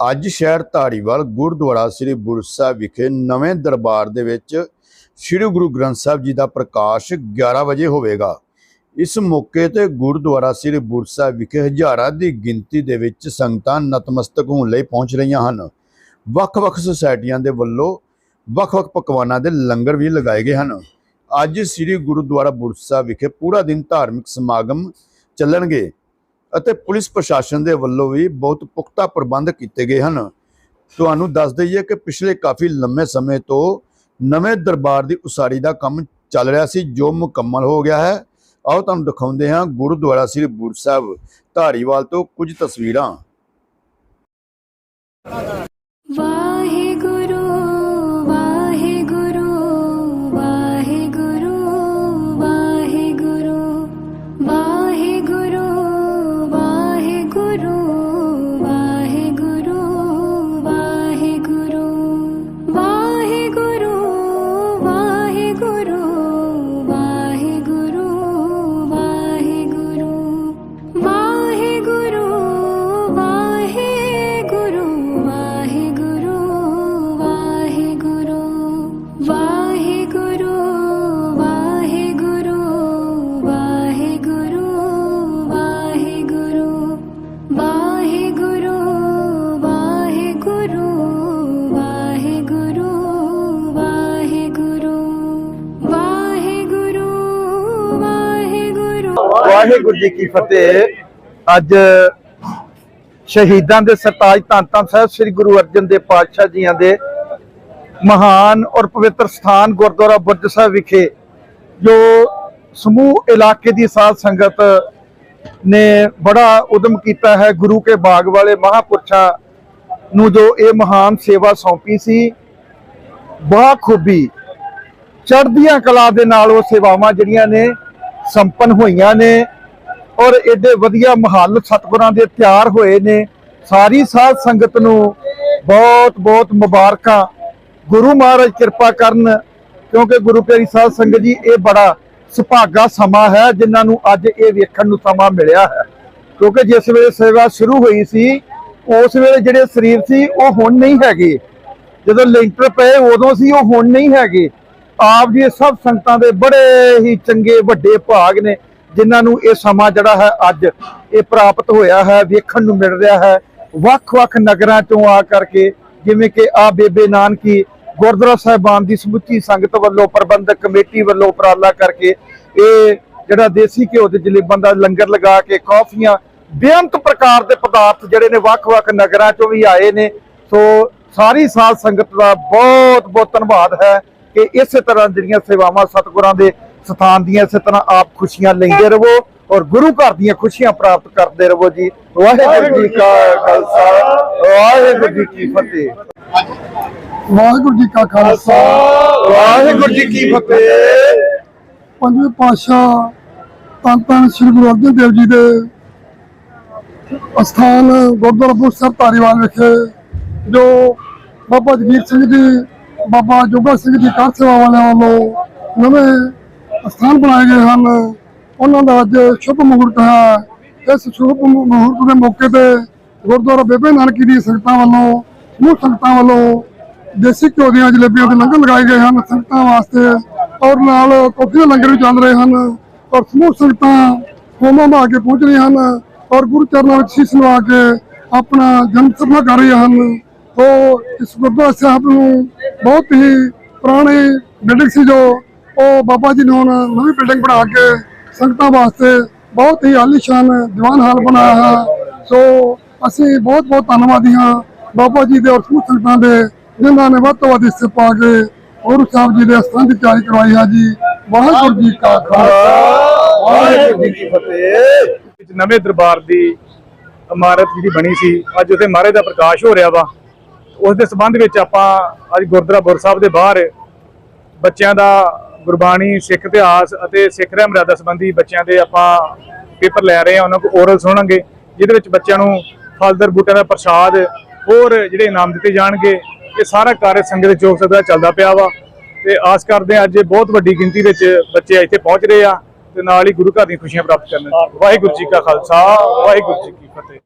ਅੱਜ ਸ਼ਹਿਰ ਧਾਰੀਵਾਲ ਗੁਰਦੁਆਰਾ ਸ੍ਰੀ ਬੁਰਜ ਸਾਹਿਬ ਵਿਖੇ ਨਵੇਂ ਦਰਬਾਰ ਦੇ ਵਿੱਚ ਸ੍ਰੀ ਗੁਰੂ ਗ੍ਰੰਥ ਸਾਹਿਬ ਜੀ ਦਾ ਪ੍ਰਕਾਸ਼ 11 ਵਜੇ ਹੋਵੇਗਾ। ਇਸ ਮੌਕੇ ਤੇ ਗੁਰਦੁਆਰਾ ਸ੍ਰੀ ਬੁਰਜ ਸਾਹਿਬ ਵਿਖੇ ਹਜ਼ਾਰਾਂ ਦੀ ਗਿਣਤੀ ਦੇ ਵਿੱਚ ਸੰਗਤਾਂ ਨਤਮਸਤਕ ਹੋਣ ਲਈ ਪਹੁੰਚ ਰਹੀਆਂ ਹਨ। ਵੱਖ-ਵੱਖ ਸੁਸਾਇਟੀਆਂ ਦੇ ਵੱਲੋਂ ਵੱਖ-ਵੱਖ ਪਕਵਾਨਾਂ ਦੇ ਲੰਗਰ ਵੀ ਲਗਾਏ ਗਏ ਹਨ। ਅੱਜ ਸ੍ਰੀ ਗੁਰਦੁਆਰਾ ਬੁਰਜ ਸਾਹਿਬ ਵਿਖੇ ਪੂਰਾ ਦਿਨ ਧਾਰਮਿਕ ਸਮਾਗਮ ਚੱਲਣਗੇ। ਅਤੇ ਪੁਲਿਸ ਪ੍ਰਸ਼ਾਸਨ ਦੇ ਵੱਲੋਂ ਵੀ ਬਹੁਤ ਪੁਖਤਾ ਪ੍ਰਬੰਧ ਕੀਤੇ ਗਏ ਹਨ। ਤੁਹਾਨੂੰ ਦੱਸ ਦਈਏ ਕਿ ਪਿਛਲੇ ਕਾਫੀ ਲੰਮੇ ਸਮੇਂ ਤੋਂ ਨਵੇਂ ਦਰਬਾਰ ਦੀ ਉਸਾਰੀ ਦਾ ਕੰਮ ਚੱਲ ਰਿਹਾ ਸੀ, ਜੋ ਮੁਕੰਮਲ ਹੋ ਗਿਆ ਹੈ। ਆਓ ਤੁਹਾਨੂੰ ਦਿਖਾਉਂਦੇ ਹਾਂ ਗੁਰਦੁਆਰਾ ਸ੍ਰੀ ਬੁਰਜ ਸਾਹਿਬ, ਧਾਰੀਵਾਲ ਤੋਂ ਕੁਝ ਤਸਵੀਰਾਂ। ਵਾਹਿਗੁਰੂ ਜੀ ਕੀ ਫਤਿਹ। ਅੱਜ ਸ਼ਹੀਦਾਂ ਦੇ ਸਰਤਾਜ ਧੰਨ ਧੰਨ ਸਾਹਿਬ ਸ੍ਰੀ ਗੁਰੂ ਅਰਜਨ ਦੇਵ ਪਾਤਸ਼ਾਹ ਜੀਆਂ ਦੇ ਮਹਾਨ ਔਰ ਪਵਿੱਤਰ ਸਥਾਨ ਗੁਰਦੁਆਰਾ ਬੁਰਜ ਸਾਹਿਬ ਵਿਖੇ ਜੋ ਸਮੂਹ ਇਲਾਕੇ ਦੀ ਸਾਧ ਸੰਗਤ ਨੇ ਬੜਾ ਉਦਮ ਕੀਤਾ ਹੈ, ਗੁਰੂ ਕੇ ਬਾਗ ਵਾਲੇ ਮਹਾਪੁਰਸ਼ਾਂ ਨੂੰ ਜੋ ਇਹ ਮਹਾਨ ਸੇਵਾ ਸੌਂਪੀ ਸੀ, ਬਾਖੂਬੀ ਚੜ੍ਹਦੀਆਂ ਕਲਾ ਦੇ ਨਾਲ ਉਹ ਸੇਵਾਵਾਂ ਜਿਹੜੀਆਂ ਨੇ ਸੰਪਨ ਹੋਈਆਂ ਨੇ ਔਰ ਏਡੇ ਵਧੀਆ ਮਹੱਲ ਸਤਿਗੁਰਾਂ ਦੇ ਤਿਆਰ ਹੋਏ ਨੇ। ਸਾਰੀ ਸਾਧ ਸੰਗਤ ਨੂੰ ਬਹੁਤ ਬਹੁਤ ਮੁਬਾਰਕਾਂ। ਗੁਰੂ ਮਹਾਰਾਜ ਕਿਰਪਾ ਕਰਨ, ਕਿਉਂਕਿ ਗੁਰੂ ਪਿਆਰੀ ਸਾਧ ਸੰਗਤ ਜੀ, ਇਹ ਬੜਾ ਸੁਭਾਗਾ ਸਮਾਂ ਹੈ, ਜਿਨ੍ਹਾਂ ਨੂੰ ਅੱਜ ਇਹ ਵੇਖਣ ਨੂੰ ਸਮਾਂ ਮਿਲਿਆ ਹੈ। ਕਿਉਂਕਿ ਜਿਸ ਵੇਲੇ ਸੇਵਾ ਸ਼ੁਰੂ ਹੋਈ ਸੀ, ਉਸ ਵੇਲੇ ਜਿਹੜੇ ਸਰੀਰ ਸੀ, ਉਹ ਹੁਣ ਨਹੀਂ ਹੈਗੇ। ਜਦੋਂ ਲੈਂਟਰ ਪਏ, ਉਦੋਂ ਸੀ, ਉਹ ਹੁਣ ਨਹੀਂ ਹੈਗੇ। ਆਪ ਜੀ ਸਭ ਸੰਗਤਾਂ ਦੇ ਬੜੇ ਹੀ ਚੰਗੇ ਵੱਡੇ ਭਾਗ ਨੇ, ਜਿਨ੍ਹਾਂ ਨੂੰ ਇਹ ਸਮਾਂ ਜਿਹੜਾ ਹੈ ਅੱਜ ਇਹ ਪ੍ਰਾਪਤ ਹੋਇਆ ਹੈ, ਵੇਖਣ ਨੂੰ ਮਿਲ ਰਿਹਾ ਹੈ। ਵੱਖ-ਵੱਖ ਨਗਰਾਂ ਚੋਂ ਆ ਕਰਕੇ, ਜਿਵੇਂ ਕਿ ਆ ਬੇਬੇ ਨਾਨਕੀ ਗੁਰਦੁਆਰਾ ਸਾਹਿਬਾਨ ਦੀ ਸਮੁੱਚੀ ਸੰਗਤ ਵੱਲੋਂ ਪ੍ਰਬੰਧਕ ਕਮੇਟੀ ਵੱਲੋਂ ਉਪਰਾਲਾ ਕਰਕੇ ਇਹ ਜਿਹੜਾ ਦੇਸੀ ਘਿਓ ਦੇ ਜਲੇਬਾਂ ਦਾ ਲੰਗਰ ਲਗਾ ਕੇ ਕਾਫੀਆਂ, ਬੇਅੰਤ ਪ੍ਰਕਾਰ ਦੇ ਪਦਾਰਥ ਜਿਹੜੇ ਨੇ ਵੱਖ-ਵੱਖ ਨਗਰਾਂ ਚੋਂ ਵੀ ਆਏ ਨੇ। ਸੋ ਸਾਰੀ ਸਾਧ ਸੰਗਤ ਦਾ ਬਹੁਤ ਬਹੁਤ ਧੰਨਵਾਦ ਹੈ। ਕਿ ਇਸੇ ਤਰ੍ਹਾਂ ਜਿਹੜੀਆਂ ਸੇਵਾਵਾਂ ਸਤਿਗੁਰਾਂ ਦੇ ਸਥਾਨ ਦੀਆਂ ਇਸੇ ਤਰ੍ਹਾਂ ਆਪ ਖੁਸ਼ੀਆਂ ਲੈਂਦੇ ਰਹੋ ਔਰ ਗੁਰੂ ਘਰ ਦੀਆਂ ਖੁਸ਼ੀਆਂ ਪ੍ਰਾਪਤ ਕਰਦੇ ਰਹੋ ਜੀ। ਵਾਹਿਗੁਰੂ ਜੀ ਕਾ ਖਾਲਸਾ ਵਾਹਿਗੁਰੂ ਜੀ ਕੀ ਫਤਿਹ। ਵਾਹਿਗੁਰੂ ਜੀ ਕਾ ਖਾਲਸਾ ਵਾਹਿਗੁਰੂ ਜੀ ਕੀ ਫਤਿਹ। ਪੰਜਵੇਂ ਪਾਤਸ਼ਾਹ ਧੰਨ ਧੰਨ ਸ੍ਰੀ ਗੁਰੂ ਅਰਜਨ ਦੇਵ ਜੀ ਦੇ ਅਸਥਾਨ ਗੁਰਦੁਆਰਾ ਸਾਹਿਬ ਧਾਰੀਵਾਲ ਵਿਖੇ ਜੋ ਬਾਬਾ ਜਗੀਰ ਸਿੰਘ ਜੀ ਬਾਬਾ ਜੋਗਾ ਸਿੰਘ ਜੀ ਕਾਰ ਸੇਵਾ ਵਾਲਿਆਂ ਵੱਲੋਂ ਨਵੇਂ ਅਸਥਾਨ ਬਣਾਏ ਗਏ ਹਨ। ਉਹਨਾਂ ਦਾ ਅੱਜ ਸ਼ੁਭ ਮੁਹੂਰਤ ਹੈ। ਇਸ ਸ਼ੁਭ ਮੁਹੂਰਤ ਦੇ ਮੌਕੇ ਤੇ ਗੁਰਦੁਆਰਾ ਬੇਬੇ ਨਾਨਕੀ ਦੀ ਸੰਗਤਾਂ ਵੱਲੋਂ ਸਮੂਹ ਸੰਗਤਾਂ ਵੱਲੋਂ ਦੇਸੀ ਘਿਓ ਦੀਆਂ ਜਲੇਬੀਆਂ ਦੇ ਲੰਗਰ ਲਗਾਏ ਗਏ ਹਨ। ਸੰਗਤਾਂ ਵਾਸਤੇ ਔਰ ਨਾਲ ਕਾਫੀ ਦੇ ਲੰਗਰ ਵੀ ਚੱਲ ਰਹੇ ਹਨ ਔਰ ਸਮੂਹ ਸੰਗਤਾਂ ਹੋਮਾਂ ਬਾ ਕੇ ਪਹੁੰਚ ਰਹੀਆਂ ਹਨ ਔਰ ਗੁਰੂ ਚਰਨਾਂ ਵਿੱਚ ਸ਼ੀਸ਼ ਨਵਾ ਕੇ ਆਪਣਾ ਜਨਮ ਸਭਾ ਕਰ ਰਹੀਆਂ ਹਨ। ਉਹ ਇਸ ਗੁਰਦੁਆਰਾ ਸਾਹਿਬ ਨੂੰ ਬਹੁਤ ਹੀ ਪੁਰਾਣੀ ਬਿਲਡਿੰਗ ਸੀ ਜੋ ਉਹ ਬਾਬਾ ਜੀ ਨੇ ਹੁਣ ਨਵੀਂ ਬਿਲਡਿੰਗ ਬਣਾ ਕੇ ਸੰਗਤਾਂ ਵਾਸਤੇ ਬਹੁਤ ਹੀ ਆਲੀਸ਼ਾਨ ਦੀਵਾਨ ਹਾਲ ਬਣਾਇਆ ਹੈ। ਸੋ ਅਸੀਂ ਬਹੁਤ ਬਹੁਤ ਧੰਨਵਾਦੀ ਹਾਂ ਬਾਬਾ ਜੀ ਦੇ ਔਰ ਸਮੂਹ ਸੰਗਤਾਂ ਦੇ, ਜਿਨ੍ਹਾਂ ਨੇ ਵੱਧ ਤੋਂ ਵੱਧ ਹਿੱਸੇ ਪਾ ਕੇ ਗੁਰੂ ਸਾਹਿਬ ਜੀ ਦੇ ਅਸਥਾਨ ਦੀ ਤਿਆਰੀ ਕਰਵਾਈ ਹੈ ਜੀ। ਵਾਹਿਗੁਰੂ ਜੀ ਕਾ ਖਾਲਸਾ। ਵਾਹਿਗੁਰੂ ਜੀ ਕੀ ਫਤਿਹ। ਨਵੇਂ ਦਰਬਾਰ ਦੀ ਇਮਾਰਤ ਜਿਹੜੀ ਬਣੀ ਸੀ, ਅੱਜ ਉਥੇ ਮਹਾਰਾਜ ਦਾ ਪ੍ਰਕਾਸ਼ ਹੋ ਰਿਹਾ ਵਾ। ਉਸ ਦੇ ਸੰਬੰਧ ਵਿੱਚ ਆਪਾਂ ਅੱਜ ਗੁਰਦੁਆਰਾ ਬੁਰ ਸਾਹਿਬ ਦੇ ਬਾਹਰ ਬੱਚਿਆਂ ਦਾ ਗੁਰਬਾਣੀ ਸਿੱਖ ਇਤਿਹਾਸ ਅਤੇ ਸਿੱਖ ਰਹਿ ਮਰਿਆਦਾ ਸੰਬੰਧੀ ਬੱਚਿਆਂ ਦੇ ਆਪਾਂ ਪੇਪਰ ਲੈ ਰਹੇ ਹਾਂ ਉਹਨਾਂ ਕੋਲ ਓਰਲ ਸੁਣਾਂਗੇ ਜਿਹਦੇ ਵਿੱਚ ਬੱਚਿਆਂ ਨੂੰ ਫਲਦਰ ਬੂਟਿਆਂ ਦਾ ਪ੍ਰਸ਼ਾਦ ਹੋਰ ਜਿਹੜੇ ਇਨਾਮ ਦਿੱਤੇ ਜਾਣਗੇ ਇਹ ਸਾਰਾ ਕਾਰਜ ਸੰਗਤ ਚੌਕ ਸਦਾ ਚੱਲਦਾ ਪਿਆ ਵਾ। ਤੇ ਆਸ ਕਰਦੇ ਹਾਂ ਅੱਜ ਬਹੁਤ ਵੱਡੀ ਗਿਣਤੀ ਵਿੱਚ ਬੱਚੇ ਇੱਥੇ ਪਹੁੰਚ ਰਹੇ ਆ ਤੇ ਨਾਲ ਹੀ ਗੁਰੂ ਘਰ ਦੀਆਂ ਖੁਸ਼ੀਆਂ ਪ੍ਰਾਪਤ ਕਰਨ ਵਾਹਿਗੁਰੂ ਜੀ ਕਾ ਖਾਲਸਾ ਵਾਹਿਗੁਰੂ ਜੀ ਕੀ ਫਤਿਹ।